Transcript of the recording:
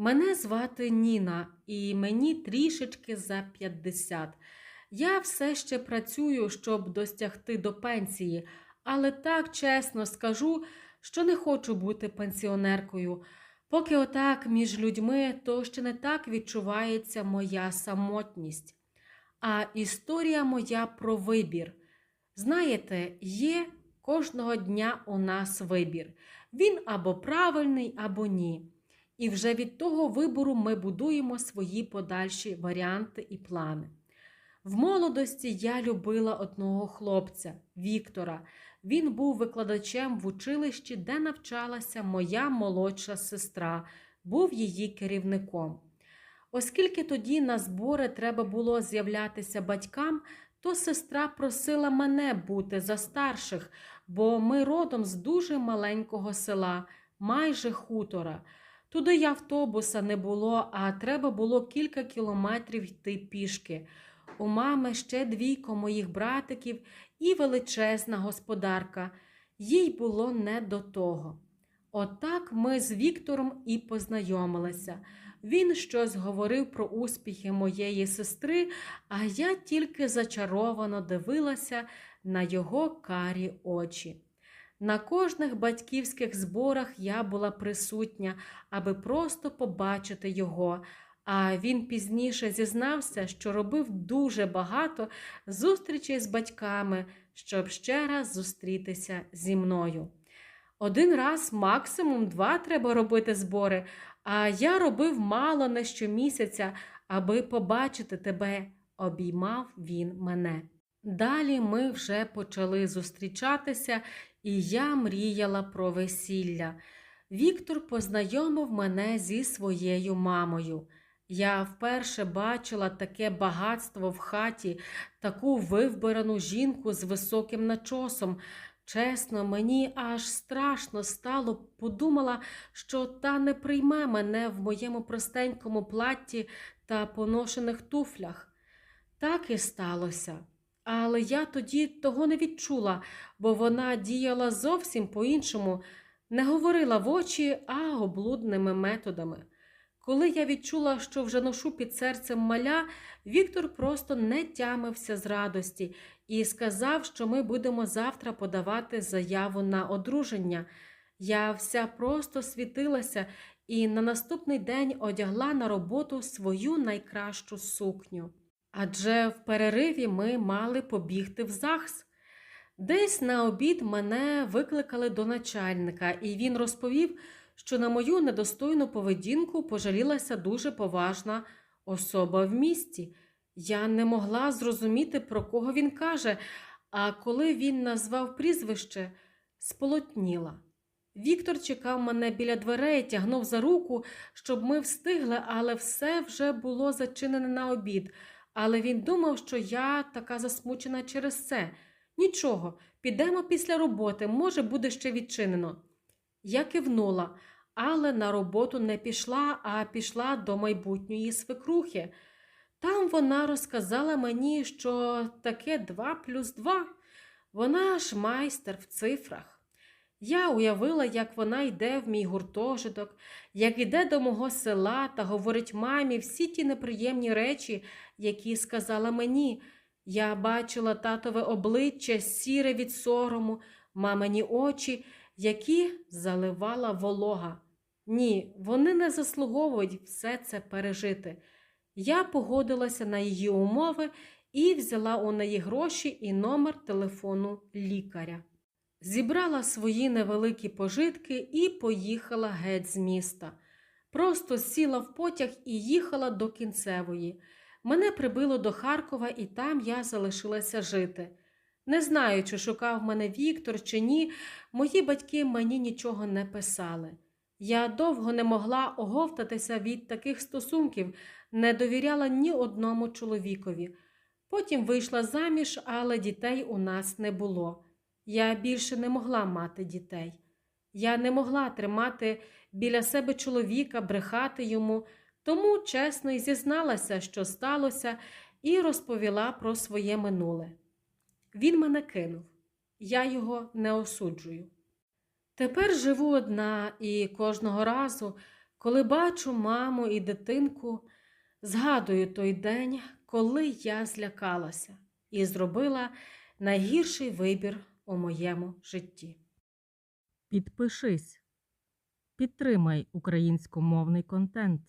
Мене звати Ніна, і мені трішечки за 50. Я все ще працюю, щоб достягти до пенсії, але так чесно скажу, що не хочу бути пенсіонеркою. Поки отак між людьми, то ще не так відчувається моя самотність. А історія моя про вибір. Знаєте, є кожного дня у нас вибір. Він або правильний, або ні. І вже від того вибору ми будуємо свої подальші варіанти і плани. В молодості я любила одного хлопця Віктора. Він був викладачем в училищі, де навчалася моя молодша сестра, був її керівником. Оскільки тоді на збори треба було з'являтися батькам, то сестра просила мене бути за старших, бо ми родом з дуже маленького села, майже хутора. Туди й автобуса не було, а треба було кілька кілометрів йти пішки. У мами ще двійко моїх братиків і величезна господарка. Їй було не до того. Отак ми з Віктором і познайомилися. Він щось говорив про успіхи моєї сестри, а я тільки зачаровано дивилася на його карі очі. На кожних батьківських зборах я була присутня, аби просто побачити його. А він пізніше зізнався, що робив дуже багато зустрічей з батьками, щоб ще раз зустрітися зі мною. Один раз, максимум два треба робити збори, а я робив мало не щомісяця, аби побачити тебе, обіймав він мене. Далі ми вже почали зустрічатися, і я мріяла про весілля. Віктор познайомив мене зі своєю мамою. Я вперше бачила таке багатство в хаті, таку вивбирану жінку з високим начосом. Чесно, мені аж страшно стало, подумала, що та не прийме мене в моєму простенькому платті та поношених туфлях. Так і сталося. Але я тоді того не відчула, бо вона діяла зовсім по-іншому, не говорила в очі, а облудними методами. Коли я відчула, що вже ношу під серцем маля, Віктор просто не тямився з радості і сказав, що ми будемо завтра подавати заяву на одруження. Я вся просто світилася і на наступний день одягла на роботу свою найкращу сукню. Адже в перериві ми мали побігти в ЗАГС. Десь на обід мене викликали до начальника, і він розповів, що на мою недостойну поведінку пожалілася дуже поважна особа в місті. Я не могла зрозуміти, про кого він каже, а коли він назвав прізвище, сполотніла. Віктор чекав мене біля дверей, тягнув за руку, щоб ми встигли, але все вже було зачинене на обід. Але він думав, що я така засмучена через це. Нічого, підемо після роботи, може, буде ще відчинено. Я кивнула, але на роботу не пішла, а пішла до майбутньої свекрухи. Там вона розказала мені, що таке два плюс два. Вона ж майстер в цифрах. Я уявила, як вона йде в мій гуртожиток, як йде до мого села та говорить мамі всі ті неприємні речі, які сказала мені. Я бачила татове обличчя сіре від сорому, мамині очі, які заливала волога. Ні, вони не заслуговують все це пережити. Я погодилася на її умови і взяла у неї гроші і номер телефону лікаря. Зібрала свої невеликі пожитки і поїхала геть з міста. Просто сіла в потяг і їхала до кінцевої. Мене прибило до Харкова, і там я залишилася жити. Не знаю, чи шукав мене Віктор, чи ні, мої батьки мені нічого не писали. Я довго не могла оговтатися від таких стосунків, не довіряла ні одному чоловікові. Потім вийшла заміж, але дітей у нас не було. Я більше не могла мати дітей. Я не могла тримати біля себе чоловіка, брехати йому, тому чесно й зізналася, що сталося, і розповіла про своє минуле. Він мене кинув, я його не осуджую. Тепер живу одна і кожного разу, Коли бачу маму і дитинку, згадую той день, коли я злякалася і зробила найгірший вибір у моєму житті. Підпишись. Підтримай українськомовний контент.